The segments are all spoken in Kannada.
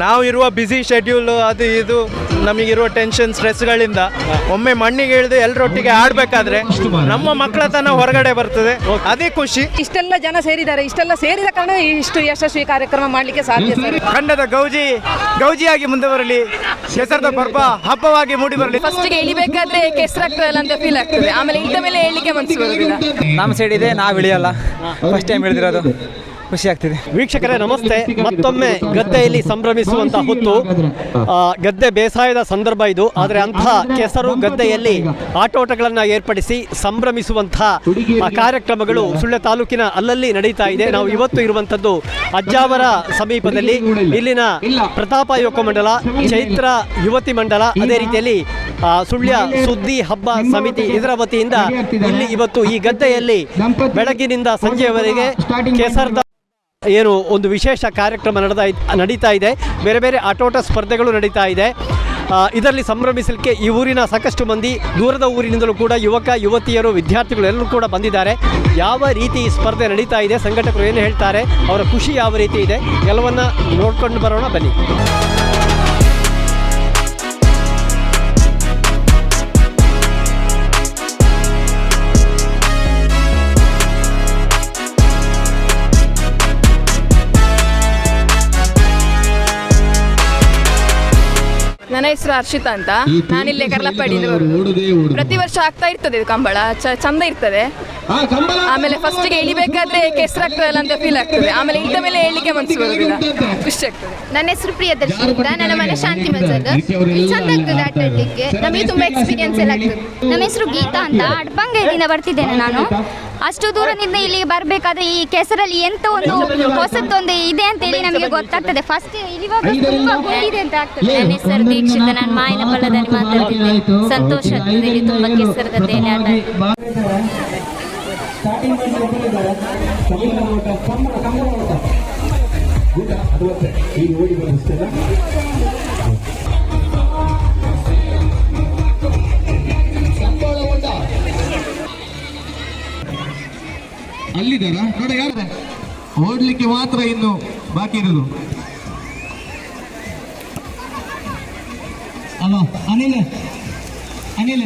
ನಾವು ಇರುವ ಬ್ಯುಸಿ ಶೆಡ್ಯೂಲ್ ಅದು ಇದು ನಮಗಿರುವ ಟೆನ್ಷನ್ ಸ್ಟ್ರೆಸ್ಗಳಿಂದ ಒಮ್ಮೆ ಮಣ್ಣಿಗೆ ಇಳಿದು ಎಲ್ಲರೊಟ್ಟಿಗೆ ಆಡಬೇಕಾದ್ರೆ ನಮ್ಮ ಮಕ್ಕಳ ತನ ಹೊರಗಡೆ ಬರ್ತದೆ. ಅದೇ ಖುಷಿ. ಇಷ್ಟೆಲ್ಲ ಜನ ಸೇರಿದ್ದಾರೆ. ಇಷ್ಟೆಲ್ಲ ಸೇರಿದ ಕಾರಣ ಇಷ್ಟು ಯಶಸ್ವಿ ಕಾರ್ಯಕ್ರಮ ಮಾಡಲಿಕ್ಕೆ ಸಾಧ್ಯ ಸರ್. ಖಂಡದ ಗೌಜಿ ಗೌಜಿಯಾಗಿ ಮುಂದೆ ಬರಲಿ ಹೆಸರದ ಪರ್ಪ ಹಬ್ಬವಾಗಿ ಮೂಡಿ ಬರಲಿ. ಫಸ್ಟ್ಗೆ ಇಳಿಬೇಕಾದ್ರೆ ಕೆಸರಾಗ್ತದಲ್ಲ ಅಂತ ಫೀಲ್ ಆಗ್ತದೆ. ಆಮೇಲೆ ಇಳಿದ ಮೇಲೆ ಹೇಳಲಿಕ್ಕೆ ಮನಸ್ಸು ಬರೋದಿಲ್ಲ. ನಮ್ಮ ಸೈಡ್ ಇದೆ ನಾವು ಇಳಿಯಲ್ಲ. ಫಸ್ಟ್ ಟೈಮ್ ಇಳಿದಿರೋದು. ಖುಷಿ ಆಗ್ತಿದೆ. ವೀಕ್ಷಕರೇ, ನಮಸ್ತೆ. ಮತ್ತೊಮ್ಮೆ ಗದ್ದೆಯಲ್ಲಿ ಸಂಭ್ರಮಿಸುವಂತ ಹೊತ್ತು ಗದ್ದೆ ಬೇಸಾಯದ ಸಂದರ್ಭ ಇದು. ಆದರೆ ಅಂತಹ ಕೆಸರು ಗದ್ದೆಯಲ್ಲಿ ಆಟೋಟಗಳನ್ನು ಏರ್ಪಡಿಸಿ ಸಂಭ್ರಮಿಸುವಂತಹ ಕಾರ್ಯಕ್ರಮಗಳು ಸುಳ್ಯ ತಾಲೂಕಿನ ಅಲ್ಲಲ್ಲಿ ನಡೀತಾ ಇದೆ. ನಾವು ಇವತ್ತು ಇರುವಂತದ್ದು ಅಜ್ಜಾವರ ಸಮೀಪದಲ್ಲಿ. ಇಲ್ಲಿನ ಪ್ರತಾಪ ಯುವಕ ಮಂಡಲ, ಚೈತ್ರ ಯುವತಿ ಮಂಡಲ, ಅದೇ ರೀತಿಯಲ್ಲಿ ಸುಳ್ಯ ಸುದ್ದಿ ಹಬ್ಬ ಸಮಿತಿ ಇದರ ವತಿಯಿಂದ ಇಲ್ಲಿ ಇವತ್ತು ಈ ಗದ್ದೆಯಲ್ಲಿ ಬೆಳಗಿನಿಂದ ಸಂಜೆಯವರೆಗೆ ಕೆಸರದ ಏನು, ಒಂದು ವಿಶೇಷ ಕಾರ್ಯಕ್ರಮ ನಡೆದ ನಡೀತಾ ಇದೆ. ಬೇರೆ ಬೇರೆ ಆಟೋಟ ಸ್ಪರ್ಧೆಗಳು ನಡೀತಾ ಇದೆ. ಇದರಲ್ಲಿ ಸಂಭ್ರಮಿಸಲಿಕ್ಕೆ ಈ ಊರಿನ ಸಾಕಷ್ಟು ಮಂದಿ, ದೂರದ ಊರಿನಿಂದಲೂ ಕೂಡ ಯುವಕ, ಯುವತಿಯರು, ವಿದ್ಯಾರ್ಥಿಗಳು ಎಲ್ಲರೂ ಕೂಡ ಬಂದಿದ್ದಾರೆ. ಯಾವ ರೀತಿ ಈ ಸ್ಪರ್ಧೆ ನಡೀತಾ ಇದೆ, ಸಂಘಟಕರು ಏನು ಹೇಳ್ತಾರೆ, ಅವರ ಖುಷಿ ಯಾವ ರೀತಿ ಇದೆ, ಎಲ್ಲವನ್ನ ನೋಡ್ಕೊಂಡು ಬರೋಣ ಬನ್ನಿ. ನನ್ನ ಹೆಸರು ಹರ್ಷಿತಾ ಅಂತ. ನಾನಿಲ್ಲೇ ಕರ್ಲಪ್ಪಾಡಿಯಿಂದ ಬರುದು. ಪ್ರತಿ ವರ್ಷ ಆಗ್ತಾ ಇರ್ತದೆ ಇದು ಕಂಬಳ. ಚಂದ ಇರ್ತದೆ. ಆಮೇಲೆ ಫಸ್ಟ್ಗೆ ಇಳಿಬೇಕಾದ್ರೆ ಕೆಸರಾಗ್ತದಲ್ಲ ಅಂತ ಫೀಲ್ ಆಗ್ತದೆ. ಆಮೇಲೆ ಇಳಿದ ಮೇಲೆ ಹೇಳಿಕೆ ಮನಸ್ಸು ಬರುದಿಲ್ಲ. ಖುಷಿ ಆಗ್ತದೆ. ನನ್ನ ಹೆಸರು ಪ್ರಿಯದರ್ಶಿ ಅಂತ. ನನ್ನ ಮನೆ ಶಾಂತಿ ಮಜಾದ ಇಲ್ಲಿ ಚಂದ ಆಗ್ತದೆ ಆಟ ಆಡ್ಲಿಕ್ಕೆ ನಮಗೆ ತುಂಬಾ ಎಕ್ಸ್ಪೀರಿಯನ್ಸ್ ಎಲ್ಲ ಆಗ್ತದೆ. ನಮ್ಮ ಹೆಸರು ಗೀತಾ ಅಂತ. ಅಡ್ಬಂಗೈದಿಂದ ಬರ್ತಿದ್ದೇನೆ ನಾನು. ಅಷ್ಟು ದೂರದಿಂದ ಇಲ್ಲಿಗೆ ಬರಬೇಕಾದ್ರೆ ಈ ಕೆಸರಲ್ಲಿ ಎಂತ ಒಂದು ಹೊಸದೊಂದು ಇದೆ ಅಂತ ಹೇಳಿ ನಮಗೆ ಗೊತ್ತಾಗ್ತದೆ. ಫಸ್ಟ್ ಇಳಿವಾಗ ತುಂಬಾ ಇದೆ ಅಂತ ಆಗ್ತದೆ. ನನ್ನ ಹೆಸರು ದೀಕ್ಷಿತ ನಾನು ಮಾಯನ ಬಲದಲ್ಲಿ ಮಾತಾಡ್ತಿದ್ದೆ. ಸಂತೋಷ ಆಗ್ತದೆ ಇಲ್ಲಿ ತುಂಬ ಕೆಸರು ಗದ್ದೆಯಲ್ಲಿ ಆಟ ಆಡಿ. ಅಲ್ಲಿದ್ದಾರ ನೋಡ ಯಾರು ಓಡ್ಲಿಕ್ಕೆ ಮಾತ್ರ ಇನ್ನು ಬಾಕಿ ಇರೋದು. ಅಲ್ಲ ಅನಿಲ್. ಅನಿಲ್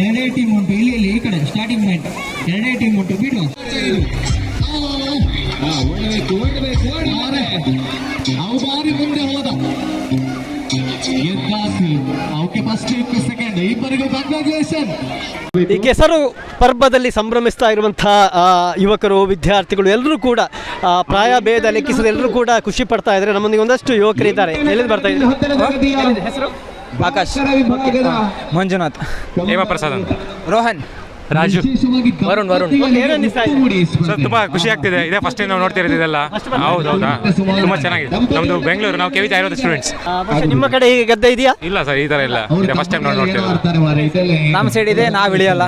ಎರಡೇ ಟೀಮ್ ಉಂಟು. ಇಲ್ಲಿ ಇಲ್ಲಿ ಈ ಕಡೆ ಸ್ಟಾರ್ಟಿಂಗ್ ಪಾಯಿಂಟ್ ಎರಡೇ ಟೀಮ್ ಉಂಟು. ಬಿಡು. ಓಡಬೇಕು ಓಡಬೇಕು ಬಾರಿ ಮುಂದೆ ಹೋದ. ಈ ಕೆಸರು ಪರ್ವದಲ್ಲಿ ಸಂಭ್ರಮಿಸ್ತಾ ಇರುವಂತಹ ಯುವಕರು ವಿದ್ಯಾರ್ಥಿಗಳು ಎಲ್ಲರೂ ಕೂಡ ಪ್ರಾಯ ಭೇದ ಲೆಕ್ಕಿಸದೆ ಎಲ್ಲರೂ ಕೂಡ ಖುಷಿ ಪಡ್ತಾ ಇದ್ದಾರೆ. ನಮ್ಮೊಂದಿಗೆ ಒಂದಷ್ಟು ಯುವಕರಿದ್ದಾರೆ ಎಲ್ಲಿಂದ ಬರ್ತಾ ಇದ್ದಾರೆ? ಹೆಸರು ಆಕಾಶ್ ಮಂಜುನಾಥ್. ಹೇಮಪ್ರಸಾದ್ ಅಂತ. ರೋಹನ್. ರಾಜು. ವರುಣ್ ವರುಣ್. ಸರ್ ತುಂಬಾ ಖುಷಿ ಆಗ್ತಿದೆ. ಇದೇ ಫಸ್ಟ್ ಟೈಮ್ ನಾವು ನೋಡ್ತಾ ಇರೋದು ಇದೆಲ್ಲ. ಹೌದು ಹೌದಾ ತುಂಬಾ ಚೆನ್ನಾಗಿದೆ. ನಮ್ದು ಬೆಂಗಳೂರು ನಾವು ಕೆವಿ ಇರೋದು ಸ್ಟೂಡೆಂಟ್ಸ್ ನಿಮ್ಮ ಕಡೆ ಹೀಗೆ ಗದ್ದೆ ಇದೆಯಾ? ಇಲ್ಲ ಸರ್ ಈ ತರ ಇಲ್ಲ. ಇದೇ ಫಸ್ಟ್ ಟೈಮ್ ನಾವು ನೋಡ್ತಿರೋದು. ನಮ್ಮ ಸೈಡ್ ಇದೆ ನಾವು ಇಳಿಯಲ್ಲ.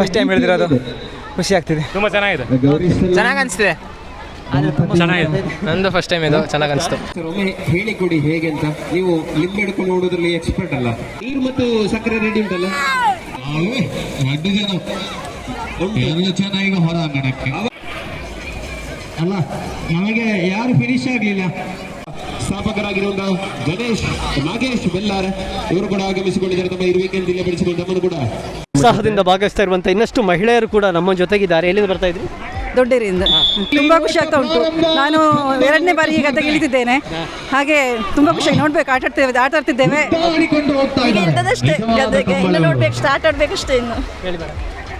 ಫಸ್ಟ್ ಟೈಮ್ ಇಳಿದಿರೋದು. ಖುಷಿ ಆಗ್ತಿದೆ. ತುಂಬಾ ಚೆನ್ನಾಗಿದೆ. ಚೆನ್ನಾಗಿ ಅನಿಸ್ತಿದೆ. ಚೆನ್ನಾಗಿದೆ. ನಂದು ಫಸ್ಟ್ ಟೈಮ್ ಇದು ಚೆನ್ನಾಗಿ ಅನಿಸ್ತು. ಒಮ್ಮೆ ಹೇಳಿ ಕೊಡಿ ಹೇಗೆ ಅಂತ. ನೀವು ಲಿಂಬೆ ಹಿಡ್ಕೊಂಡು ನೋಡೋದ್ರಲ್ಲಿ ಎಕ್ಸ್ಪರ್ಟ್ ಅಲ್ಲ. ನೀರು ಮತ್ತು ಸಕ್ಕರೆ ರೆಡಿ ಉಂಟಲ್ಲ? ಎರಡು ಜನ ಎರಡು ಜನ ಈಗ ಹೊರ ಅಂಗಣಕ್ಕೆ ಅಲ್ಲ ನಮಗೆ ಯಾರು ಫಿನಿಶ್ ಆಗಲಿಲ್ಲ? ಸ್ಥಾಪಕರಾಗಿರುವಂತಹ ಗಣೇಶ್ ನಾಗೇಶ್ ಬೆಲ್ಲಾರ ಇವರು ಕೂಡ ಆಗಮಿಸಿಕೊಂಡಿದ್ದಾರೆ. ತಮ್ಮ ಇರುವಿಕೆಯನ್ನು ಜಿಲ್ಲೆ ಬೆಳೆಸಿಕೊಂಡು ನಮ್ಮನ್ನು ಕೂಡ. ಉತ್ಸಾಹದಿಂದ ಭಾಗವಹಿಸ್ತಾ ಇರುವಂತಹ ಇನ್ನಷ್ಟು ಮಹಿಳೆಯರು ಕೂಡ ನಮ್ಮ ಜೊತೆಗಿದ್ದಾರೆ. ಎಲ್ಲಿಂದ ಬರ್ತಾ ಇದ್ರಿ? ದೊಡ್ಡರಿಂದ ತುಂಬಾ ಖುಷಿ ಆಗ್ತಾ ಉಂಟು. ನಾನು ಎರಡನೇ ಬಾರಿ ಈಗ ಅದಕ್ಕೆ ಇಳಿದಿದ್ದೇನೆ ಹಾಗೆ ತುಂಬಾ ಖುಷಿ. ನೋಡ್ಬೇಕು ಆಟ ಆಡ್ತೇವೆ ಆಟ ಆಡ್ತಿದ್ದೇವೆ ಗದ್ದೆಗೆ ಇನ್ನು ನೋಡ್ಬೇಕು ಸ್ಟಾರ್ಟ್ ಆಡ್ಬೇಕಷ್ಟೇ ಇನ್ನು.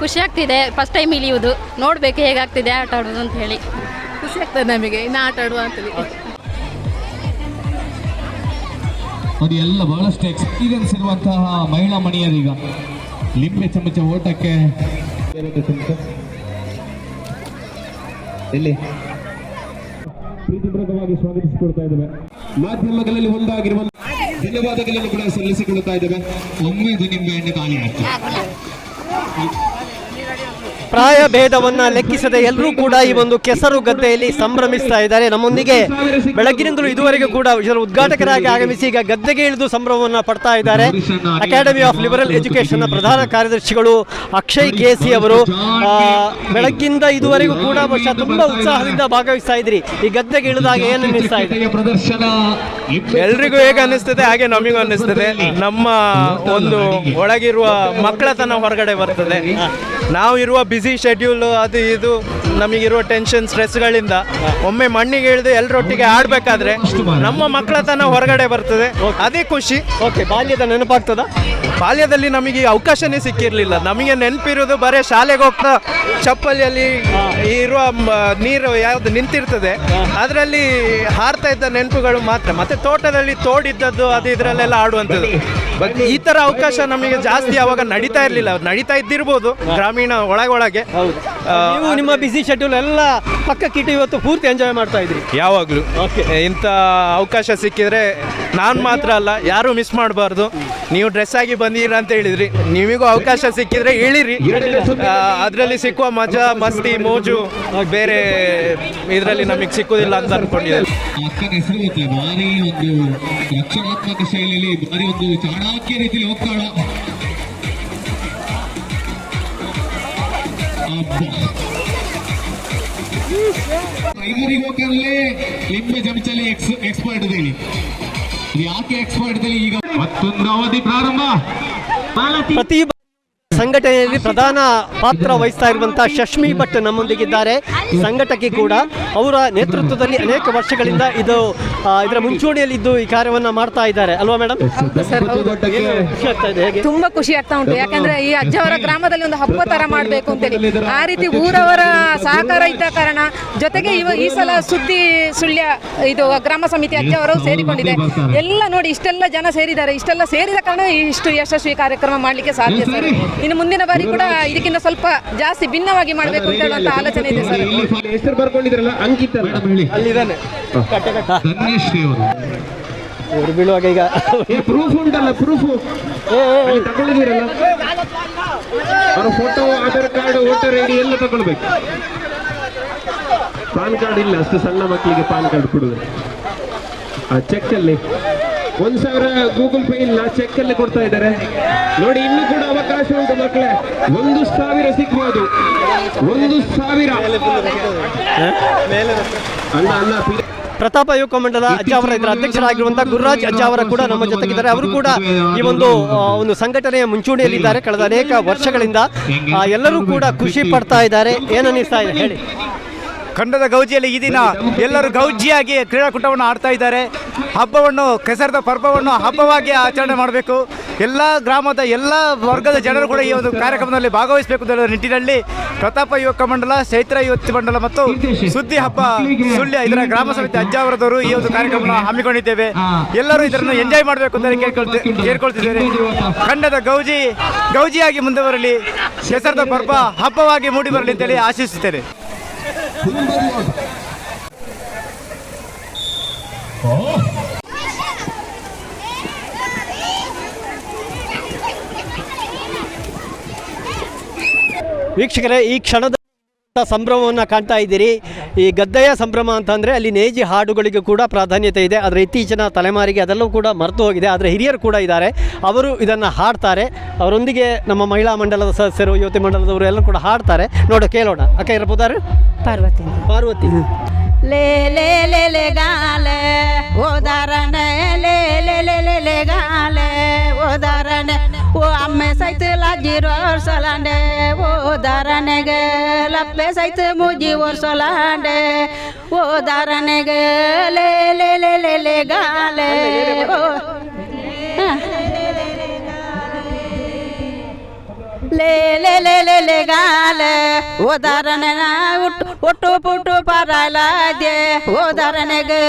ಖುಷಿ ಆಗ್ತಿದೆ ಫಸ್ಟ್ ಟೈಮ್ ಇಳಿಯುವುದು. ನೋಡ್ಬೇಕು ಹೇಗಾಗ್ತಿದೆ ಆಟ ಆಡೋದು ಅಂತ ಹೇಳಿ. ಖುಷಿ ಆಗ್ತದೆ ನಮಗೆ ಇನ್ನು ಆಟ ಆಡುವ ಅಂತ ಅದು ಎಲ್ಲ ಬಹಳಷ್ಟು ಎಕ್ಸ್ಪೀರಿಯನ್ಸ್ ಇರುವಂತಹ ಮಹಿಳಾ ಮಣಿಯರೀಗ. ಲಿಂಬೆ ಚಮಚ ಓಟಕ್ಕೆ. ಎಲ್ಲಿ ಪ್ರೀತಿಪೂರ್ವಕವಾಗಿ ಸ್ವಾಗತಿಸಿಕೊಳ್ತಾ ಇದ್ದೇವೆ. ಮಾಧ್ಯಮಗಳಲ್ಲಿ ಒಂದಾಗಿರುವ ಧನ್ಯವಾದಗಳನ್ನು ಕೂಡ ಸಲ್ಲಿಸಿಕೊಳ್ತಾ ಇದ್ದೇವೆ. ಒಮ್ಮೆ ಇದು ನಿಮ್ಮ ಎಣ್ಣೆ ಖಾಲಿ ಪ್ರಾಯ ಭೇದವನ್ನ ಲೆಕ್ಕಿಸದೆ ಎಲ್ಲರೂ ಕೂಡ ಈ ಒಂದು ಕೆಸರು ಗದ್ದೆಯಲ್ಲಿ ಸಂಭ್ರಮಿಸ್ತಾ ಇದ್ದಾರೆ. ನಮ್ಮೊಂದಿಗೆ ಬೆಳಗ್ಗಿನಿಂದಲೂ ಇದುವರೆಗೂ ಕೂಡ ಉದ್ಘಾಟಕರಾಗಿ ಆಗಮಿಸಿ ಈಗ ಗದ್ದೆಗೆ ಇಳಿದು ಸಂಭ್ರಮವನ್ನ ಪಡ್ತಾ ಇದ್ದಾರೆ. ಅಕಾಡೆಮಿ ಆಫ್ ಲಿಬರಲ್ ಎಜುಕೇಶನ್ ಪ್ರಧಾನ ಕಾರ್ಯದರ್ಶಿಗಳು ಅಕ್ಷಯ್ ಕೆಸಿ ಅವರು ಬೆಳಗ್ಗಿಂದ ಇದುವರೆಗೂ ಕೂಡ ವರ್ಷ ತುಂಬಾ ಉತ್ಸಾಹದಿಂದ ಭಾಗವಹಿಸ್ತಾ ಇದ್ರಿ. ಈ ಗದ್ದೆಗೆ ಇಳಿದಾಗ ಏನು ಅನ್ನಿಸ್ತಾ ಇದೆ? ಎಲ್ರಿಗೂ ಹೇಗೆ ಅನ್ನಿಸ್ತದೆ ಹಾಗೆ ನಮಗೂ ಅನ್ನಿಸ್ತದೆ. ನಮ್ಮ ಒಂದು ಒಳಗಿರುವ ಮಕ್ಕಳತನ ಹೊರಗಡೆ ಬರ್ತದೆ. ನಾವು ಇರುವ ಬ್ಯುಸಿ ಶೆಡ್ಯೂಲ್ ಅದು ಇದು. ನಮಗಿರುವ ಟೆನ್ಷನ್ ಸ್ಟ್ರೆಸ್ಗಳಿಂದ ಒಮ್ಮೆ ಮಣ್ಣಿಗೆ ಇಳಿದು ಎಲ್ಲರೊಟ್ಟಿಗೆ ಆಡಬೇಕಾದ್ರೆ ನಮ್ಮ ಮಕ್ಕಳತನ ಹೊರಗಡೆ ಬರ್ತದೆ. ಅದೇ ಖುಷಿ. ಓಕೆ ಬಾಲ್ಯದ ನೆನಪಾಗ್ತದ? ಬಾಲ್ಯದಲ್ಲಿ ನಮಗೆ ಅವಕಾಶನೇ ಸಿಕ್ಕಿರಲಿಲ್ಲ. ನಮಗೆ ನೆನಪಿರೋದು ಬರೀ ಶಾಲೆಗೆ ಹೋಗ್ತಾ ಚಪ್ಪಲಿಯಲ್ಲಿ ಇರುವ ನೀರು ಯಾವುದು ನಿಂತಿರ್ತದೆ. ಅದರಲ್ಲಿ ಹಾರ್ತಾ ಇದ್ದ ನೆನಪುಗಳು ಮಾತ್ರ. ಮತ್ತೆ ತೋಟದಲ್ಲಿ ತೋಡಿದ್ದದ್ದು ಅದು ಇದರಲ್ಲೆಲ್ಲ ಆಡುವಂಥದ್ದು. ಈ ಥರ ಅವಕಾಶ ನಮಗೆ ಜಾಸ್ತಿ ಅವಾಗ ನಡೀತಾ ಇರಲಿಲ್ಲ. ನಡೀತಾ ಇದ್ದಿರ್ಬೋದು ಗ್ರಾಮೀಣ ಒಳಗೊಳಗೆ. ನಿಮ್ಮ ಬಿಸಿ ಶೆಡ್ಯೂಲ್ ಎಲ್ಲ ಪಕ್ಕಕ್ಕಿಟ್ಟು ಇವತ್ತು ಪೂರ್ತಿ ಎಂಜಾಯ್ ಮಾಡ್ತಾ ಇದ್ರಿ. ಯಾವಾಗಲೂ. ಇಂಥ ಅವಕಾಶ ಸಿಕ್ಕಿದ್ರೆ ನಾನು ಮಾತ್ರ ಅಲ್ಲ ಯಾರು ಮಿಸ್ ಮಾಡಬಾರ್ದು. ನೀವು ಡ್ರೆಸ್ ಆಗಿ ಬಂದಿರ ಅಂತ ಹೇಳಿದ್ರಿ. ನಿಮಗೂ ಅವಕಾಶ ಸಿಕ್ಕಿದ್ರೆ ಇಳಿರಿ ಅದರಲ್ಲಿ ಸಿಕ್ಕುವ ಮಜಾ ಮಸ್ತಿ ಮೋಜು ಬೇರೆ ಇದರಲ್ಲಿ ನಮಗೆ ಸಿಕ್ಕುದಿಲ್ಲ ಅಂತ ಅನ್ಕೊಂಡಿದ್ದೆ ಅಕ್ಕನ ಹೆಸರು ಗೊತ್ತಿಲ್ಲ ಭಾರಿ ಒಂದು ರಕ್ಷಣಾತ್ಮಕ ಶೈಲಿಯಲ್ಲಿ ಭಾರಿ ಒಂದು ಚಾಣಾಕ್ಯ ರೀತಿಯಲ್ಲಿ ಹೋಗ್ತಾಳ ಹೋಗಲೇ ಲಿಂಬೆ ಜಮಚಲಿ ಎಕ್ಸ್ ಎಕ್ಸ್ಪರ್ಟ್ ಹೇಳಿ ಯಾಕೆ ಎಕ್ಸ್ಪರ್ಟ್ ಈಗ? ಮತ್ತೊಂದು ಅವಧಿ ಪ್ರಾರಂಭ. ಪ್ರತಿ ಸಂಘಟನೆಯಲ್ಲಿ ಪ್ರಧಾನ ಪಾತ್ರ ವಹಿಸ್ತಾ ಇರುವಂತಹ ಶಶ್ಮಿ ಭಟ್ ನಮ್ಮೊಂದಿಗಿದ್ದಾರೆ. ಸಂಘಟಕಿ ಕೂಡ. ಅವರ ನೇತೃತ್ವದಲ್ಲಿ ಅನೇಕ ವರ್ಷಗಳಿಂದ ಇದು ಇದರ ಮುಂಚೂಣಿಯಲ್ಲಿ ಇದ್ದು ಈ ಕಾರ್ಯವನ್ನ ಮಾಡ್ತಾ ಇದ್ದಾರೆ. ಅಲ್ವಾ ಮೇಡಮ್ ತುಂಬಾ ಖುಷಿ ಆಗ್ತಾ ಉಂಟು. ಯಾಕಂದ್ರೆ ಈ ಅಜ್ಜವರ ಗ್ರಾಮದಲ್ಲಿ ಒಂದು ಹಬ್ಬ ತರ ಮಾಡಬೇಕು ಅಂತೇಳಿ. ಆ ರೀತಿ ಊರವರ ಸಹಕಾರ ಇದ್ದ ಕಾರಣ ಜೊತೆಗೆ ಇವ ಈ ಸಲ ಸುದ್ದಿ ಸುಳ್ಯ ಇದು ಗ್ರಾಮ ಸಮಿತಿ ಅಜ್ಜವರು ಸೇರಿಕೊಂಡಿದೆ. ಎಲ್ಲ ನೋಡಿ ಇಷ್ಟೆಲ್ಲ ಜನ ಸೇರಿದ್ದಾರೆ. ಇಷ್ಟೆಲ್ಲ ಸೇರಿದ ಕಾರಣ ಇಷ್ಟು ಯಶಸ್ವಿ ಕಾರ್ಯಕ್ರಮ ಮಾಡ್ಲಿಕ್ಕೆ ಸಾಧ್ಯ ಸರ್. ಇನ್ನು ಮುಂದಿನ ಬಾರಿ ಕೂಡ ಇದಕ್ಕಿಂತ ಸ್ವಲ್ಪ ಜಾಸ್ತಿ ಭಿನ್ನವಾಗಿ ಮಾಡಬೇಕು ಅಂತ ಹೇಳುವಂತ ಆಲೋಚನೆ ಇದೆ ಸರ್. ಹೆಸರು ಬರ್ಕೊಂಡಿದ್ರಲ್ಲ ಅಂಕಿತ ಅಲ್ಲಿದ್ದಾನೆ. ಅವರು. ಬೀಳುವಾಗ ಈಗ ಪ್ರೂಫ್ ಉಂಟಲ್ಲ ಪ್ರೂಫ್ ತಗೊಂಡಿದ್ದೀರಲ್ಲ ಅವ್ರ photo Aadhaar card voter ID ಎಲ್ಲ ತಗೊಳ್ಬೇಕು. ಪಾನ್ ಕಾರ್ಡ್ ಇಲ್ಲ ಅಷ್ಟು ಸಣ್ಣ ಮಕ್ಕಳಿಗೆ ಪಾನ್ ಕಾರ್ಡ್ ಕೊಡುದು. ಆ ಚೆಕ್ ಅಲ್ಲಿ. ಒಂದ್ ಸಾವಿರ ಗೂಗಲ್ ಪೇ ಇಲ್ಲ ಚೆಕ್ ಅಲ್ಲಿ ಕೊಡ್ತಾ ಇದ್ದಾರೆ. ನೋಡಿ ಇನ್ನು ಕೂಡ ಅವಕಾಶ ಉಂಟು ಮಕ್ಕಳೇ. ಒಂದು ಸಾವಿರ ಸಿಗ್ಬೋದು. ಒಂದು ಸಾವಿರ. ಅಲ್ಲ ಅಲ್ಲ ಪ್ರತಾಪ ಯುವಕ ಮಂಡಲ ಅಜ್ಜಾವರ ಇದರ ಅಧ್ಯಕ್ಷರಾಗಿರುವಂತಹ ಗುರುರಾಜ್ ಅಜ್ಜಾವರ ಕೂಡ ನಮ್ಮ ಜೊತೆಗಿದ್ದಾರೆ. ಅವರು ಕೂಡ ಈ ಒಂದು ಒಂದು ಸಂಘಟನೆಯ ಮುಂಚೂಣಿಯಲ್ಲಿದ್ದಾರೆ. ಕಳೆದ ಅನೇಕ ವರ್ಷಗಳಿಂದ ಎಲ್ಲರೂ ಕೂಡ ಖುಷಿ ಪಡ್ತಾ ಇದ್ದಾರೆ. ಏನನ್ನಿಸ್ತಾ ಇದೆ? ಹೇಳಿ. ಖಂಡದ ಗೌಜಿಯಲ್ಲಿ ಈ ದಿನ ಎಲ್ಲರೂ ಗೌಜಿಯಾಗಿ ಕ್ರೀಡಾಕೂಟವನ್ನು ಆಡ್ತಾ ಇದ್ದಾರೆ. ಹಬ್ಬವನ್ನು, ಕೆಸರದ ಪರ್ವವನ್ನು ಹಬ್ಬವಾಗಿ ಆಚರಣೆ ಮಾಡಬೇಕು. ಎಲ್ಲ ಗ್ರಾಮದ ಎಲ್ಲ ವರ್ಗದ ಜನರು ಕೂಡ ಈ ಒಂದು ಕಾರ್ಯಕ್ರಮದಲ್ಲಿ ಭಾಗವಹಿಸಬೇಕು ಅಂತ ನಿಟ್ಟಿನಲ್ಲಿ ಪ್ರತಾಪ ಯುವಕ ಮಂಡಲ, ಚೈತ್ರ ಯುವತಿ ಮಂಡಲ ಮತ್ತು ಸುದ್ದಿ ಹಬ್ಬ ಸುಳ್ಯ ಇದರ ಗ್ರಾಮ ಸಮಿತಿ ಅಜ್ಜಾವರದವರು ಈ ಒಂದು ಕಾರ್ಯಕ್ರಮವನ್ನು ಹಮ್ಮಿಕೊಂಡಿದ್ದೇವೆ. ಎಲ್ಲರೂ ಇದನ್ನು ಎಂಜಾಯ್ ಮಾಡಬೇಕು ಅಂತ ಕೇಳ್ಕೊಳ್ತೇ ಕೇಳ್ಕೊಳ್ತಿದ್ದೇನೆ ಖಂಡದ ಗೌಜಿ, ಗೌಜಿಯಾಗಿ ಮುಂದೆ ಬರಲಿ ಕೆಸರದ ಪರ್ವ ಹಬ್ಬವಾಗಿ ಮೂಡಿ ಬರಲಿ ಅಂತೇಳಿ ಆಶಿಸುತ್ತೇನೆ. ವೀಕ್ಷಕರೇ ಈ ಕ್ಷಣದ ಸಂಭ್ರಮವನ್ನು ಕಾಣ್ತಾ ಇದ್ದೀರಿ. ಈ ಗದ್ದೆಯ ಸಂಭ್ರಮ ಅಂತಂದರೆ ಅಲ್ಲಿ ನೇಜಿ ಹಾಡುಗಳಿಗೆ ಕೂಡ ಪ್ರಾಧಾನ್ಯತೆ ಇದೆ. ಆದರೆ ಇತ್ತೀಚಿನ ತಲೆಮಾರಿಗೆ ಅದೆಲ್ಲವೂ ಕೂಡ ಮರೆತು ಹೋಗಿದೆ. ಆದರೆ ಹಿರಿಯರು ಕೂಡ ಇದ್ದಾರೆ. ಅವರು ಇದನ್ನು ಹಾಡ್ತಾರೆ. ಅವರೊಂದಿಗೆ ನಮ್ಮ ಮಹಿಳಾ ಮಂಡಲದ ಸದಸ್ಯರು ಯುವತಿ ಮಂಡಲದವರು ಎಲ್ಲರೂ ಕೂಡ ಹಾಡ್ತಾರೆ. ನೋಡು ಕೇಳೋಣ. ಅಕ್ಕ ಇರ್ಬೋದಾರು ಪಾರ್ವತಿ. ಪಾರ್ವತಿ. ಲೇ ಲೇ ಲೇ ಲೇ ಗಾಲೆ. ಓದಾರಣ ಲೇ ಲೇ ಲೇ ಲೇ ಲೇ ಗಾಲೆ. ಓದಾರಣ ಓ ಅಮ್ಮೆ ಸೈತ್ ಲಾಜಿರೋ ಸಲಾಂಡೆ ಓದಾರಣೆಗೆ ಲಪ್ಪೆ ಸೈತ್ ಮುಜಿ ಓರ್ಸಲಾಂಡೆ ಓದಾರಣೆಗೆ ಲೇ ಲೇ ಲೇ ಲೇ ಲೇ ಗಾಲೆ ಓ ಹ. ಲೇ ಲೇ ಲೇ ಲೇ ಲೇ ಗಾಲೆ ಓದಾರಣೆ ಒಟ್ಟು ಒಟ್ಟು ಪುಟ್ಟು ಪರಲಾದೆ ಓದಾರಣೆಗೆ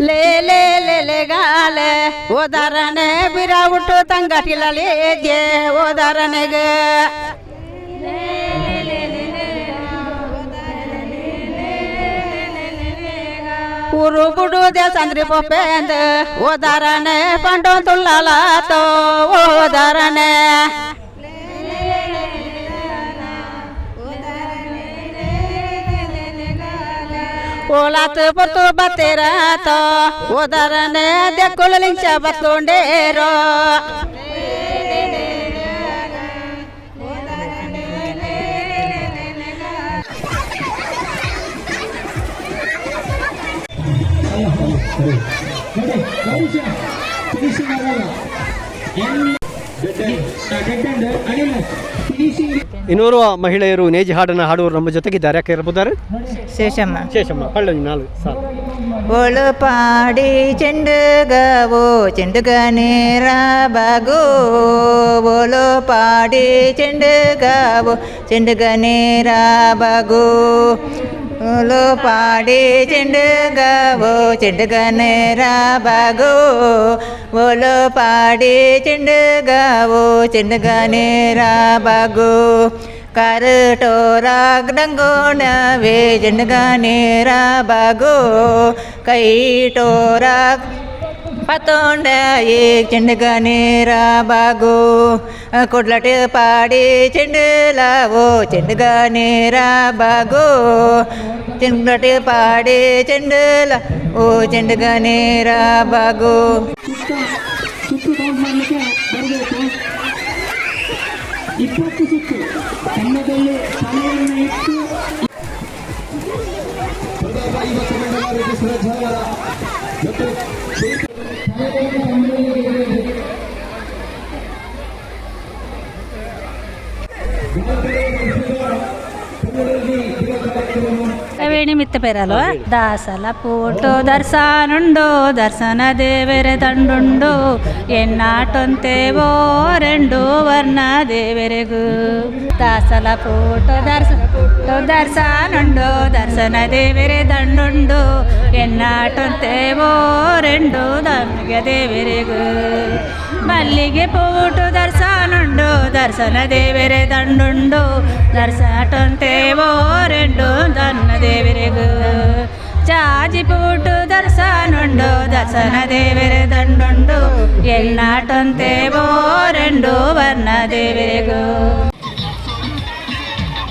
ಲೇ ಲೇ ಲೇ ಲೇ ಗಾಲೆ ಓದಾರಣೆ ಬಿರ ಉಟ್ಟು ತಂಗಟಿಲಲಿ ದೇ ಓದಾರಣೆಗೆ ಊರು ಬುಡು ದೇವಸಂದ್ರಿ ಪೊಪ್ಪೆಂದ ಓದಾರನೆ ಪಂಡು ತುಳ್ಳಲಾತೋ ಓದಾರನೆ ಓಲಾತ್ ಬರ್ತು ಬತ್ತೀರಾತ ಓದಾರನೆ ದೆಕ್ಕುಳು ಲಿಂಚ ಬತ್ತುಂಡೇರೋ ಇನ್ನೋರ್ವ ಮಹಿಳೆಯರು ನೇಜಿ ಹಾಡನ್ನು ಹಾಡುವರು ನಮ್ಮ ಜೊತೆಗಿದ್ದಾರೆ. ಯಾಕೆ ಇರ್ಬೋದಾರೆ ಶೇಷಮ್ಮ. ಶೇಷಮ್ಮ ಹಳ್ಳ ನಾಲ್ಕು ಸಾಲು ಒಳು ಪಾಡಿ ಚೆಂಡುಗವೋ ಚೆಂಡು ಗನೇರ ಬಗು ಒಳು ಪಾಡಿ ಚೆಂಡು ಗಣೇ ನೇರ ಬಾಗೋ ಒಳು ಪಾಡಿ ಚೆಂಡುಗವೋ ಚೆಂಡುಗ ನೇರ ಬಾಗೋ ಒಳು ಪಾಡಿ ಚೆಂಡುಗವೋ ಚೆಂಡುಗ ನೇರ ಬಾಗೋ ಕರಟೋರಾಗ್ ಡಂಗೋಣವೇ ಜಂಡಗಾನೇರ ಬಾಗೋ ಕೈಟೋರಾಗ್ ಪತೋಂಡ ಏ ಚೆಂಡಗಾನೇರ ಬಾಗೋ ಕೊಡ್ಲಟ ಪಾಡಿ ಚೆಂಡಲಾವೋ ಚೆಂಡಗಾನೇರ ಬಾಗೋ ಚೆಂಡಟ ಪಾಡಿ ಚೆಂಡಲ ಓ ಚೆಂಡಗಾನೇರ ಬಾಗೋ ಸುತ್ತು ಕೌಂಟ್ ಮಾಡಲಿಕ್ಕೆ ಬರಬೇಕು ಇಪ್ಪತ್ತು ಸುತ್ತು Thank you. ಇಟ್ಟು ವೇಣಿ ಮಿತ್ತ ಪೇರಲ್ವ ದಾಸಲ ಪೋಟೋ ದರ್ಶನುಂಡು ದರ್ಶನ ದೇವರ ದಂಡುಂಡು ಎನ್ನಾಟೊಂತೇವೋ రెండు ವರ್ಣ ದೇವರೆಗೂ ದಾಸಲ ಪೋಟೋ ದರ್ಶ ದರ್ಶನುಂಡು ದರ್ಶನ ದೇವರೆ ದಂಡುಂಡು ಎನ್ನಾಟೊಂತೇವೋ రెండు ದಂಗೆ ದೇವರೆಗೂ ಮಲ್ಲಿಗೆ ಪೋಟು ದರ್ಶನುಂಡು ದರ್ಶನ ದೇವರೆ ದಂಡುಂಡು చాజి పూటు దర్శనుండు దర్శన దేవిరె దండుండు ఎన్నాటొంతేవో రెండు వర్ణ దేవిరెగు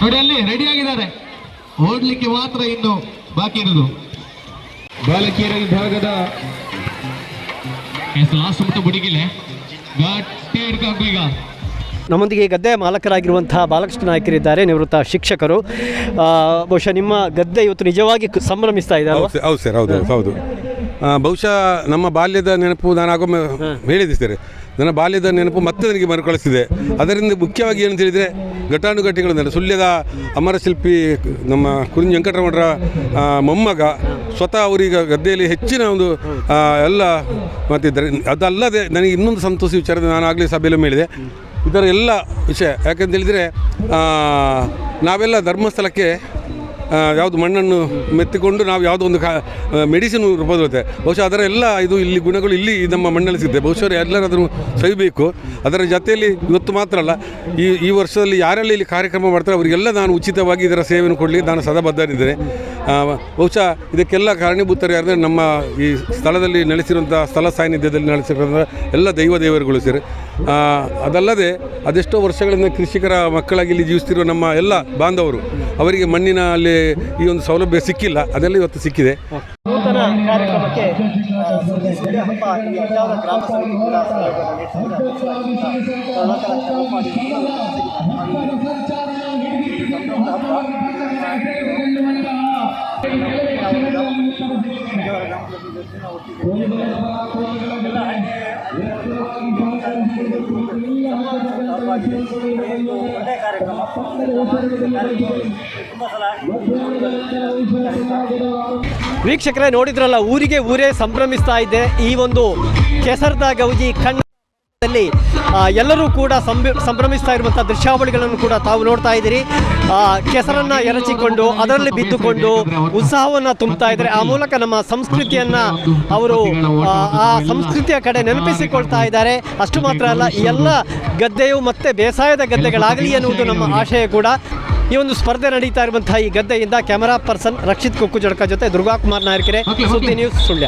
ನೋಡಿ ಅಲ್ಲಿ ರೆಡಿ ಆಗಿದ್ದಾರೆ ಓಡ್ಲಿಕ್ಕೆ ಮಾತ್ರ ಇನ್ನು ಬಾಕಿ ಇರುವುದು ಬಾಲಕಿಯರ ವಿಭಾಗದ ಲಾಸ್ಟ್ ಮುಟ್ಟ ಬುಡಿಗಿಲೆ ಗಟ್ಟಿ ಹಿಡ್ಕೊಂಡು ಈಗ ನಮ್ಮೊಂದಿಗೆ ಗದ್ದೆ ಮಾಲಕರಾಗಿರುವಂತಹ ಬಾಲಕೃಷ್ಣ ನಾಯಕರಿದ್ದಾರೆ ನಿವೃತ್ತ ಶಿಕ್ಷಕರು. ಬಹುಶಃ ನಿಮ್ಮ ಗದ್ದೆ ಇವತ್ತು ನಿಜವಾಗಿ ಸಂಭ್ರಮಿಸ್ತಾ ಇದ್ದಾರೆ ಹೌದು ಸರ್ ಹೌದು ಸರ್ ಹೌದು ಹೌದು ಬಹುಶಃ ನಮ್ಮ ಬಾಲ್ಯದ ನೆನಪು ನಾನು ಆಗೊಮ್ಮೆ ಹೇಳಿದ್ದೆ ಸರ್ ನನ್ನ ಬಾಲ್ಯದ ನೆನಪು ಮತ್ತೆ ನನಗೆ ಮರುಕಳಿಸಿದೆ. ಅದರಿಂದ ಮುಖ್ಯವಾಗಿ ಏನು ತಿಳಿದರೆ ಘಟಾನುಘಟಿಗಳು ಸುಳ್ಯದ ಅಮರ ಶಿಲ್ಪಿ ನಮ್ಮ ಕುರಿಂ ವೆಂಕಟರಮಣರ ಮೊಮ್ಮಗ ಸ್ವತಃ ಅವರೀಗ ಗದ್ದೆಯಲ್ಲಿ ಹೆಚ್ಚಿನ ಒಂದು ಎಲ್ಲ ಮಾಡ್ತಿದ್ದಾರೆ ಅದಲ್ಲದೆ ನನಗೆ ಇನ್ನೊಂದು ಸಂತೋಷ ವಿಚಾರದ ನಾನು ಆಗಲೇ ಸಭೆಯಲ್ಲಿ ಹೇಳಿದೆ. ಇದರ ಎಲ್ಲ ವಿಷಯ. ಯಾಕಂತ ಹೇಳಿದರೆ ನಾವೆಲ್ಲ ಧರ್ಮಸ್ಥಳಕ್ಕೆ ಯಾವುದು ಮಣ್ಣನ್ನು ಮೆತ್ತಿಕೊಂಡು ನಾವು ಯಾವುದೋ ಒಂದು ಕಾ ಮೆಡಿಸಿನ್ ರೂಪದಲ್ಲಿರುತ್ತೆ. ಬಹುಶಃ ಅದರ ಎಲ್ಲ ಇದು ಇಲ್ಲಿ ಗುಣಗಳು ಇಲ್ಲಿ ನಮ್ಮ ಮಣ್ಣಲ್ಲಿ ಸಿಗುತ್ತೆ. ಬಹುಶಃ ಎಲ್ಲರಾದರೂ ಸವಿಬೇಕು. ಅದರ ಜೊತೆಯಲ್ಲಿ ಇವತ್ತು ಮಾತ್ರ ಅಲ್ಲ, ಈ ಈ ವರ್ಷದಲ್ಲಿ ಯಾರೆಲ್ಲ ಇಲ್ಲಿ ಕಾರ್ಯಕ್ರಮ ಮಾಡ್ತಾರೆ ಅವರಿಗೆಲ್ಲ ನಾನು ಉಚಿತವಾಗಿ ಇದರ ಸೇವೆಯನ್ನು ಕೊಡಲಿ ನಾನು ಸದಾ ಬದ್ಧನಿದ್ದೇನೆ ಬಹುಶಃ ಇದಕ್ಕೆಲ್ಲ ಕಾರಣೀಭೂತರು ಯಾರಂದರೆ ನಮ್ಮ ಈ ಸ್ಥಳದಲ್ಲಿ ನೆಲೆಸಿರುವಂಥ ಸ್ಥಳ ಸಾನ್ನಿಧ್ಯದಲ್ಲಿ ನೆಲೆಸಿರುವಂಥ ಎಲ್ಲ ದೈವ ದೇವರುಗಳು ಸೇರಿ. ಅದಲ್ಲದೆ ಅದೆಷ್ಟೋ ವರ್ಷಗಳಿಂದ ಕೃಷಿಕರ ಮಕ್ಕಳಾಗಿ ಇಲ್ಲಿ ಜೀವಿಸ್ತಿರುವ ನಮ್ಮ ಎಲ್ಲ ಬಾಂಧವರು, ಅವರಿಗೆ ಮಣ್ಣಿನ ಅಲ್ಲಿ ಈ ಒಂದು ಸೌಲಭ್ಯ ಸಿಕ್ಕಿಲ್ಲ, ಅದೆಲ್ಲ ಇವತ್ತು ಸಿಕ್ಕಿದೆ. ನೂತನ ಕಾರ್ಯಕ್ರಮಕ್ಕೆ ಆ, ಸುಳ್ಯ ಹಬ್ಬ ಈ ಅಜಾದ ಗ್ರಾಮ ಸಮಿತಿ ಕೂಡ ಸಹಯೋಗವನ್ನು ನೀಡ್ತಿದೆ. ಕರ್ನಾಟಕ ಕ್ರಮ ಮಾಡಿ ವೀಕ್ಷಕರೇ ನೋಡಿದ್ರಲ್ಲ ಊರಿಗೆ ಊರೇ ಸಂಭ್ರಮಿಸ್ತಾ ಇದೆ ಈ ಒಂದು ಕೆಸರ್ದಾಗ ಗೌಜಿ ಕಣ್ಣು ಎಲ್ಲರೂ ಕೂಡ ಸಂಭ್ರ ಸಂಭ್ರಮಿಸ್ತಾ ಇರುವಂತಹ ದೃಶ್ಯಾವಳಿಗಳನ್ನು ಕೂಡ ತಾವು ನೋಡ್ತಾ ಇದ್ದೀರಿ. ಆ, ಕೆಸರನ್ನ ಎರಚಿಕೊಂಡು ಅದರಲ್ಲಿ ಬಿದ್ದುಕೊಂಡು ಉತ್ಸಾಹವನ್ನು ತುಂಬುತ್ತಾ ಇದ್ದಾರೆ. ಆ ಮೂಲಕ ನಮ್ಮ ಸಂಸ್ಕೃತಿಯನ್ನ ಅವರು ಆ, ಸಂಸ್ಕೃತಿಯ ಕಡೆ ನೆನಪಿಸಿಕೊಳ್ತಾ ಇದ್ದಾರೆ. ಅಷ್ಟು ಮಾತ್ರ ಅಲ್ಲ ಈ ಎಲ್ಲ ಗದ್ದೆಯು ಮತ್ತೆ ಬೇಸಾಯದ ಗದ್ದೆಗಳಾಗಲಿ ಎನ್ನುವುದು ನಮ್ಮ ಆಶಯ ಕೂಡ. ಈ ಒಂದು ಸ್ಪರ್ಧೆ ನಡೀತಾ ಇರುವಂತಹ ಈ ಗದ್ದೆಯಿಂದ ಕ್ಯಾಮರಾ ಪರ್ಸನ್ ರಕ್ಷಿತ್ ಕೊಕ್ಕು ಜಡ್ಕ ಜೊತೆ ದುರ್ಗಾಕುಮಾರ್ ನಾಯರ್ಕೆರೆ. ಸುದ್ದಿ ನ್ಯೂಸ್ ಸುಳ್ಯ.